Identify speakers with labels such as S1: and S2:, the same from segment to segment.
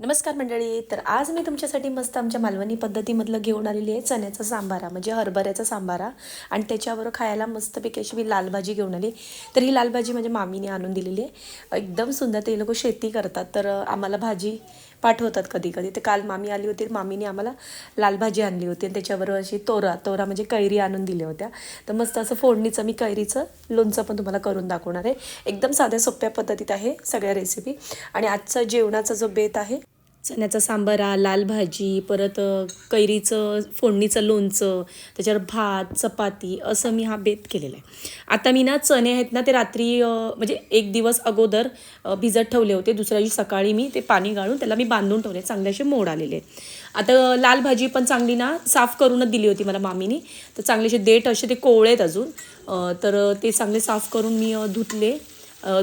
S1: नमस्कार मंडळी तर आज मी तुमच्यासाठी मस्त आमच्या मालवणी पद्धतीमधलं घेऊन आलेली आहे चण्याचा सांबारा म्हणजे हरभऱ्याचा सांबारा. आणि त्याच्यावर खायला मस्तपैकी अशी मी लाल भाजी घेऊन आली. तर ही लाल भाजी माझ्या मामीने आणून दिलेली आहे. एकदम सुंदर ते लोक शेती करतात तर आम्हाला भाजी पाठवतात कधी कधी तर काल मामी आली होती मामीने आम्हाला लाल भाजी आणली होती. आणि त्याच्याबरोबर अशी तोरा तोरा म्हणजे कैरी आणून दिल्या होत्या. तर मस्त असं फोडणीचं मी कैरीचं लोणचं पण तुम्हाला करून दाखवणार आहे. एकदम साध्या सोप्या पद्धतीत आहे सगळ्या रेसिपी आणि आजचा जेवणाचा जो बेत आहे चण्याचा सांबारा लाल भाजी परत कैरीचं फोडणीचं लोणचं त्याच्यावर भात चपाती असं मी हा बेत केलेला आहे. आता मी ना चणे आहेत ना ते रात्री म्हणजे एक दिवस अगोदर भिजत ठेवले होते. दुसऱ्या दिवशी सकाळी मी ते पाणी गाळून त्याला मी बांधून ठेवले. चांगले असे मोड आलेले आता लाल भाजी पण चांगली ना साफ करूनच दिली होती मला मामीनी. तर चांगले असे देठ असे ते कोवळे आहेत अजून. तर ते चांगले साफ करून मी धुतले.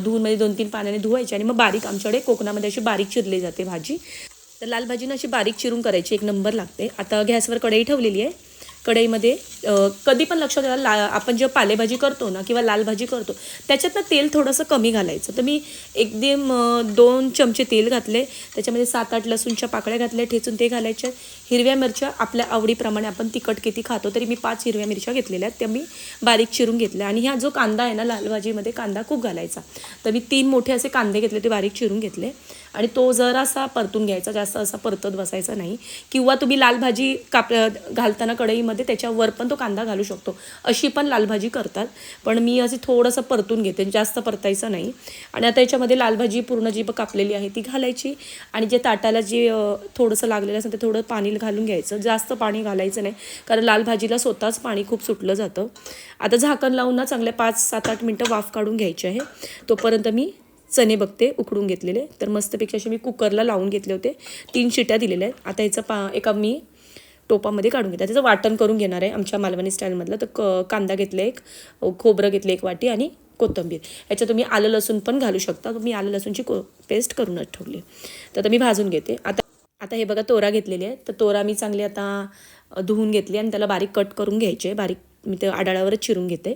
S1: धुवून म्हणजे दोन तीन पाण्याने धुवायचे आणि मग बारीक आमच्याकडे कोकणामध्ये अशी बारीक चिरली जाते भाजी. तर लाल भाजीनं अशी बारीक चिरून करायची एक नंबर लागते. आता गॅसवर कढई ठेवलेली आहे. कढईमध्ये कधी पण लक्षात द्या ला आपण जेव्हा पालेभाजी करतो ना किंवा लाल भाजी करतो त्याच्यातनं तेल थोडंसं कमी घालायचं. तर मी एकदम दोन चमचे तेल घातले. त्याच्यामध्ये सात आठ लसूणच्या पाकळ्या घातल्या ठेचून ते घालायच्या हिरव्या मिरच्या आपल्या आवडीप्रमाणे आपण तिखट किती खातो तरी मी पाच हिरव्या मिरच्या घेतलेल्या आहेत. त्या मी बारीक चिरून घेतल्या. आणि ह्या जो कांदा आहे ना लाल भाजीमध्ये कांदा खूप घालायचा. तर मी तीन मोठे असे कांदे घेतले ते बारीक चिरून घेतले. आणि तो जरासा परतून घ्यायचा जास्त असा परतत बसायचा नाही किंवा तुम्ही लाल भाजी काप घालताना कढईमध्ये त्याच्यावर पण तो कांदा घालू शकतो. अशी पण लाल भाजी करतात. पण मी असे थोडंसं परतून घेते जास्त परतायचं नाही. आणि आता याच्यामध्ये लाल भाजी पूर्ण जी ब- कापलेली आहे ती घालायची. आणि जे ताटाला जे थोडंसं लागलेलं असेल ते थोडं पाणी घालून घ्यायचं. जास्त पाणी घालायचं नाही कारण लाल भाजीला स्वतःच पाणी खूप सुटलं जातं. आता झाकण लावून ना चांगले पाच सात आठ मिनटं वाफ काढून घ्यायची आहे. तोपर्यंत मी चणे बघते उकडून घेतलेले. तर मस्तपैकी असे मी कुकरला लावून घेतले होते. तीन शिट्या दिलेल्या आहेत. आता याचं पा एका मी टोपामध्ये काढून घेते. त्याचं वाटण करून घेणार आहे आमच्या मालवणी स्टाईलमधलं. तर क कांदा घेतला एक खोबरं घेतलं एक वाटी आणि कोथिंबीर. ह्याच्यात तुम्ही आलं लसूण पण घालू शकता. मी आलं लसूणची को पेस्ट करूनच ठेवली. तर आता मी भाजून घेते. आता आता हे बघा तोरा घेतलेली आहे. तर तोरा मी चांगली आता धुवून घेतली आणि त्याला बारीक कट करून घ्यायचे. बारीक मी ते आडाळावरच चिरून घेते.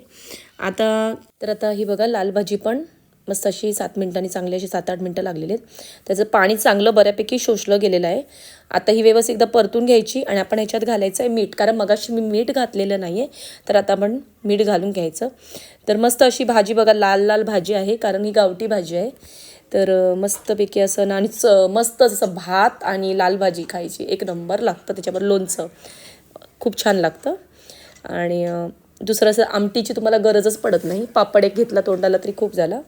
S1: आता तर आता ही बघा लाल भाजी पण मस्त अशी सात मिनटांनी चांगली अशी सात आठ मिनटं लागलेली आहेत. त्याचं पाणी चांगलं बऱ्यापैकी शोषलं गेलेलं आहे. आता ही व्यवस्थित एकदा परतून घ्यायची आणि आपण ह्याच्यात घालायचं आहे मीठ. कारण मगाशी मी मीठ घातलेलं नाही आहे तर आता आपण मीठ घालून घ्यायचं. तर मस्त अशी भाजी बघा लाल लाल भाजी आहे कारण ही गावठी भाजी आहे. तर मस्तपैकी असं ना आणि च मस्त असं भात आणि लाल भाजी खायची. एक नंबर लागतं त्याच्यावर लोणचं. खूप छान लागतं. आणि दुसरं असं आमटीची तुम्हाला गरजच पडत नाही. पापड एक घेतला तोंडाला तरी खूप झाला.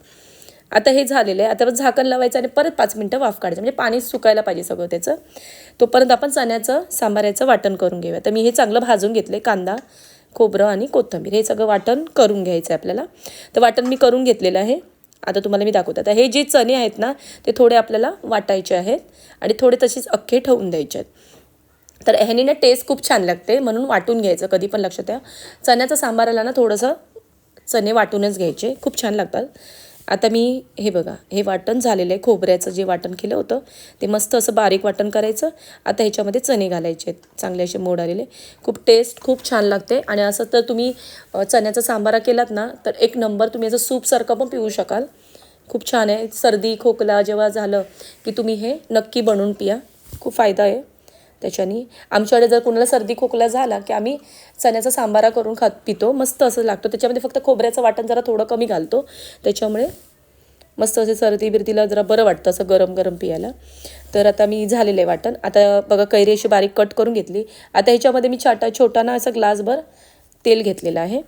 S1: आता हे झालेलं आहे. आता झाकण लावायचं आणि परत पाच मिनटं वाफ काढायचं. म्हणजे पाणी सुकायला पाहिजे सगळं त्याचं. तोपर्यंत आपण चण्याचं सांबाराचं वाटण करून घेऊया. तर मी हे चांगलं भाजून घेतलं आहे कांदा खोबरं आणि कोथिंबीर. हे सगळं वाटण करून घ्यायचं आहे आपल्याला. तर वाटण मी करून घेतलेलं आहे. आता तुम्हाला मी दाखवते. आता हे जे चणे आहेत ना ते थोडे आपल्याला वाटायचे आहेत आणि थोडे तसेच अख्खे ठेवून द्यायचे आहेत. तर ह्यानी ना टेस्ट खूप छान लागते. म्हणून वाटून घ्यायचं कधी पण लक्षात द्या चण्याचं सांबाराला ना थोडंसं चणे वाटूनच घ्यायचे. खूप छान लागतात. आता मी हे बघा हे वाटण झालेलं आहे खोबऱ्याचं जे वाटण केलं होतं ते मस्त असं बारीक वाटण करायचं. आता ह्याच्यामध्ये चणे घालायचे आहेत. चांगले असे मोड आलेले. खूप टेस्ट खूप छान लागते. आणि असं तर तुम्ही चण्याचा सांबारा केलात ना तर एक नंबर तुम्ही याचं सूपसारखं पण पिऊ शकाल. खूप छान आहे. सर्दी खोकला जेव्हा झालं की तुम्ही हे नक्की बनवून पिया. खूप फायदा आहे. त्याच्यानी. आमच्याकडे जर कोणाला सर्दी खोकला झाला की आम्ही चण्याचा सांबारा करून खात पितो. मस्त असं लागतो. त्याच्यामध्ये फक्त खोबऱ्याचं वाटण जरा थोडं कमी घालतो. त्याच्यामुळे मस्त असे सर्दी बिर्दीला जरा बरं वाटतं असं गरम गरम पियाला. तर आता मी झालेलं आहे वाटण. आता बघा कैरी अशी बारीक कट करून घेतली. आता ह्याच्यामध्ये मी छाटा छोटा ना असं ग्लासभर तेल घेतलेलं आहे.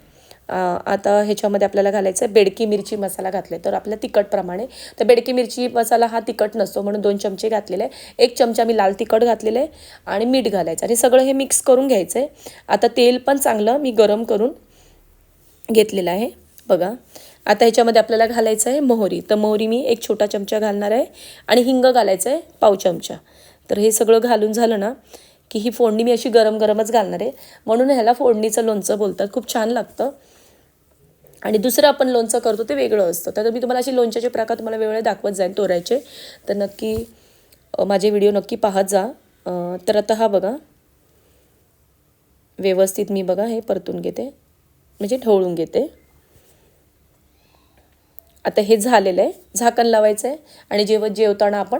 S1: आता ह्याच्यामध्ये आपल्याला घालायचं आहे बेडकी मिरची मसाला घातला तर आपल्या तिखटप्रमाणे. तर बेडकी मिरची मसाला हा तिखट नसतो म्हणून दोन चमचे घातलेले. आहे एक चमचा मी लाल तिखट घातलेलं आहे आणि मीठ घालायचं. आणि सगळं हे मिक्स करून घ्यायचं आहे आता तेल पण चांगलं मी गरम करून घेतलेलं आहे. बघा. आता ह्याच्यामध्ये आपल्याला घालायचं आहे मोहरी. तर मोहरी मी एक छोटा चमचा घालणार आहे आणि हिंग घालायचं आहे पाव चमचा. तर हे सगळं घालून झालं ना की ही फोडणी मी अशी गरम गरमच घालणार आहे. म्हणून ह्याला फोडणीचं लोणचं बोलतात. खूप छान लागतं. आणि दुसरं आपण लोणचं करतो ते वेगळं असतं. तर मी तुम्हाला अशी लोणच्याचे प्रकार तुम्हाला वेगळे दाखवत जाईन तोरायचे. तर नक्की माझे व्हिडिओ नक्की पाहत जा. तर आता हा बघा. व्यवस्थित मी बघा हे परतून घेते. म्हणजे ढवळून घेते. आता हे झालेलं आहे. झाकण लावायचं आहे. आणि जेव्हा जेवताना आपण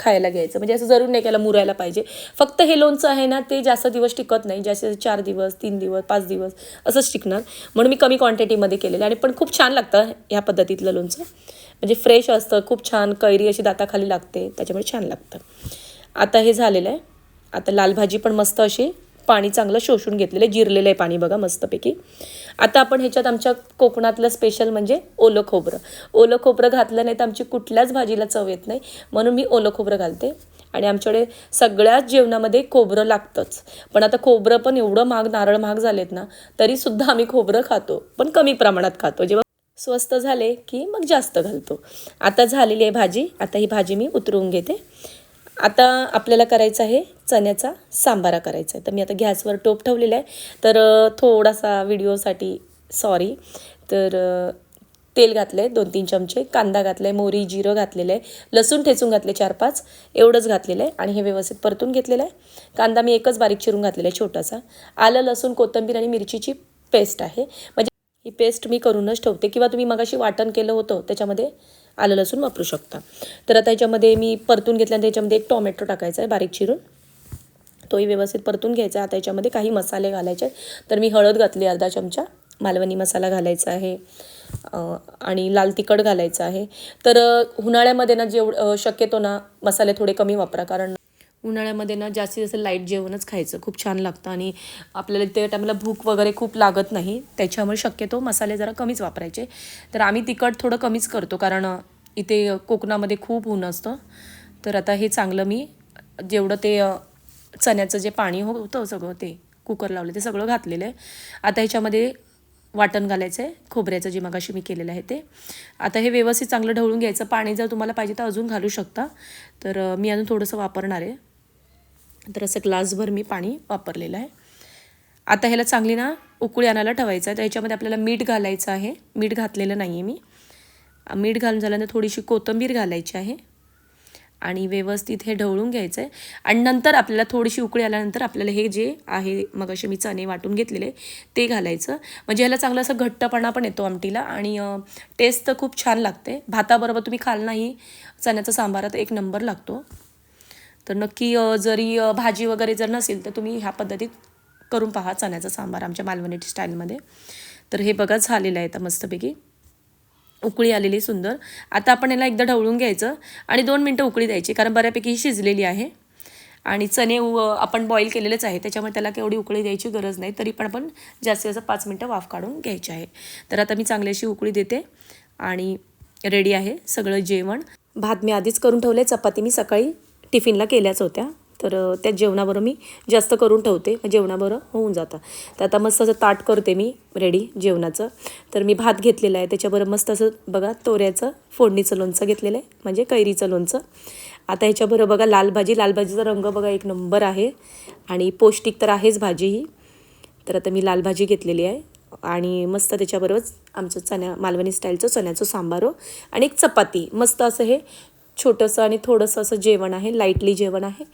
S1: खायला घ्यायचं. म्हणजे असं जरूर नाही त्याला मुरायला पाहिजे. फक्त हे लोणचं आहे ना ते जास्त दिवस टिकत नाही. जास्त चार दिवस तीन दिवस पाच दिवस असंच टिकणार. म्हणून मी कमी क्वांटिटीमध्ये केलेलं आणि पण खूप छान लागतं ह्या पद्धतीतलं लोणचं. म्हणजे फ्रेश असतं खूप छान कैरी अशी दाताखाली लागते. त्याच्यामुळे छान लागतं. आता हे झालेलं आहे. आता लाल भाजी पण मस्त अशी पाणी चांगलं शोषून घेतलेलं आहे जिरलेलं आहे पाणी बघा मस्तपैकी. आता आपण ह्याच्यात आमच्या कोकणातलं स्पेशल म्हणजे ओलं खोबरं. ओलं खोबरं घातलं नाही तर आमची कुठल्याच भाजीला चव येत नाही. म्हणून मी ओलं खोबरं घालते. आणि आमच्याकडे सगळ्याच जेवणामध्ये खोबरं लागतंच. पण आता खोबरं पण एवढं महाग नारळ महाग झालेत ना तरीसुद्धा आम्ही खोबरं खातो. पण कमी प्रमाणात खातो. जेव्हा स्वस्त झाले की मग जास्त घालतो. आता झालेली आहे भाजी. आता ही भाजी मी उतरवून घेते. आता आपल्याला करायचं आहे चण्याचा सांबारा करायचा आहे. तर मी आता गॅसवर टोप ठेवलेला आहे. तर थोडासा व्हिडिओसाठी सॉरी तर तेल घातलं आहे दोन तीन चमचे कांदा घातला आहे मोहरी जिरं घातलेलं आहे लसूण ठेचून घातले चार पाच एवढंच घातलेलं आहे आणि हे व्यवस्थित परतून घेतलेलं आहे. कांदा मी एकच बारीक चिरून घातलेला आहे छोटासा. आलं लसूण कोथिंबीर आणि मिरचीची पेस्ट आहे. म्हणजे ही पेस्ट मी करूनच ठेवते. किंवा तुम्ही मगाशी वाटण केलं होतं त्याच्यामध्ये आलं लसूण वापरू शकता. तर आता याच्यामध्ये मी परतून घेतल्यानंतर याच्यामध्ये एक टोमॅटो टाकायचा आहे बारीक चिरून. तोही व्यवस्थित परतून घ्यायचा आता याच्यामध्ये काही मसाले घालायचे आहेत. तर मी हळद घातली अर्धा चमचा. मालवणी मसाला घालायचा आहे. आणि लाल तिखट घालायचं आहे. तर उन्हाळ्यामध्ये ना जेवढं शक्यतो ना मसाले थोडे कमी वापरा. कारण उन्हाळ्यामध्ये ना जास्तीत जास्त लाइट जेवणच खायचं. खूप छान लागतं आणि आपल्याला त्या टायमाला भूक वगैरे खूप लागत नाही. त्याच्यामुळे शक्यतो मसाले जरा कमीच वापरायचे. तर आम्ही तिखट थोडं कमीच करतो कारण इथे कोकणामध्ये खूप ऊन असतं. तर आता हे चांगलं मी जेवढं ते चण्याचं जे पाणी हो- होतं सगळं ते कुकर लावलं ते सगळं घातलेलं आहे. आता ह्याच्यामध्ये वाटण घालायचं आहे खोबऱ्याचं जे मगाशी मी केलेलं आहे ते. आता हे व्यवस्थित चांगलं ढवळून घ्यायचं. पाणी जर तुम्हाला पाहिजे तर अजून घालू शकता. तर मी अजून थोडंसं वापरणार आहे. तर असं ग्लासभर मी पाणी वापरलेलं आहे. आता ह्याला चांगली ना उकळी आणायला ठेवायचं आहे. तर ह्याच्यामध्ये आपल्याला मीठ घालायचं आहे. मीठ घातलेलं नाही आहे मी. मीठ घालून झाल्यानंतर थोडीशी कोथिंबीर घालायची आहे. आणि व्यवस्थित हे ढवळून घ्यायचं आहे आणि नंतर आपल्याला थोडीशी उकळी आल्यानंतर आपल्याला हे जे आहे मग असे मी चणे वाटून घेतलेले ते घालायचं. म्हणजे ह्याला चांगला असं घट्टपणा पण येतो आमटीला. आणि टेस्ट तर खूप छान लागते. भाताबरोबर तुम्ही खाल नाही चण्याचा सांबारात एक नंबर लागतो. तर नक्की जरी भाजी वगैरे जर नसेल तर तुम्ही ह्या पद्धतीत करून पहा चण्याचा सांबार आमच्या मालवणी स्टाईलमध्ये. तर हे बघा झालेलं आहे आता मस्तपैकी. उकळी आलेली सुंदर. आता आपण याला एकदा ढवळून घ्यायचं आणि दोन मिनटं उकळी द्यायची कारण बऱ्यापैकी ही शिजलेली आहे. आणि चणे उ- आपण बॉईल केलेलेच आहे त्याच्यामुळे त्याला केवढी उकळी द्यायची गरज नाही तरी पण आपण जास्तीत जास्त पाच मिनटं वाफ काढून घ्यायची आहे. तर आता मी चांगली अशी उकळी देते आणि रेडी आहे सगळं जेवण. भात मी आधीच करून ठेवले चपाती मी सकाळी. टिफिनला केल्याच होत्या. तर त्या जेवणाबरोबर मी जास्त करून ठेवते. मग जेवणाबरोबर होऊन जातं. तर आता मस्त असं ताट करते मी रेडी जेवणाचं. तर मी भात घेतलेला आहे. त्याच्याबरोबर मस्त असं बघा तोऱ्याचं फोडणीचं लोणचं घेतलेलं आहे. म्हणजे कैरीचं लोणचं. आता ह्याच्याबरोबर बघा लाल भाजी. लाल भाजीचा रंग बघा एक नंबर आहे. आणि पौष्टिक तर आहेच भाजी ही. तर आता मी लाल भाजी घेतलेली आहे. आणि मस्त त्याच्याबरोबरच आमचं चण्या मालवणी स्टाईलचं चण्याचं सांबारो हो. आणि एक चपाती. मस्त असं हे छोटंसं आणि थोडंसं असं जेवण आहे लाईटली जेवण आहे.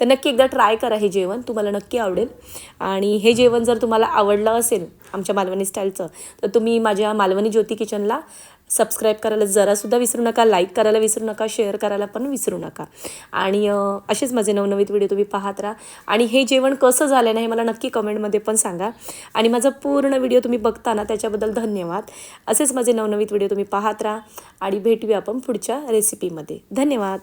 S1: तर नक्की एकदा ट्राय करा हे जेवण तुम्हाला नक्की आवडेल. आणि हे जेवण जर तुम्हाला आवडलं असेल आमच्या मालवणी स्टाईलचं तर तुम्ही माझ्या मालवणी ज्योती किचनला सबस्क्राईब करायला जरासुद्धा विसरू नका लाईक करायला विसरू नका शेअर करायला पण विसरू नका. आणि असेच माझे नवनवीत व्हिडिओ तुम्ही पाहत राहा. आणि हे जेवण कसं झालं नाही मला नक्की कमेंटमध्ये पण सांगा. आणि माझा पूर्ण व्हिडिओ तुम्ही बघताना त्याच्याबद्दल धन्यवाद. असेच माझे नवनवीत व्हिडिओ तुम्ही पाहत राहा. आणि भेटूया आपण पुढच्या रेसिपीमध्ये धन्यवाद.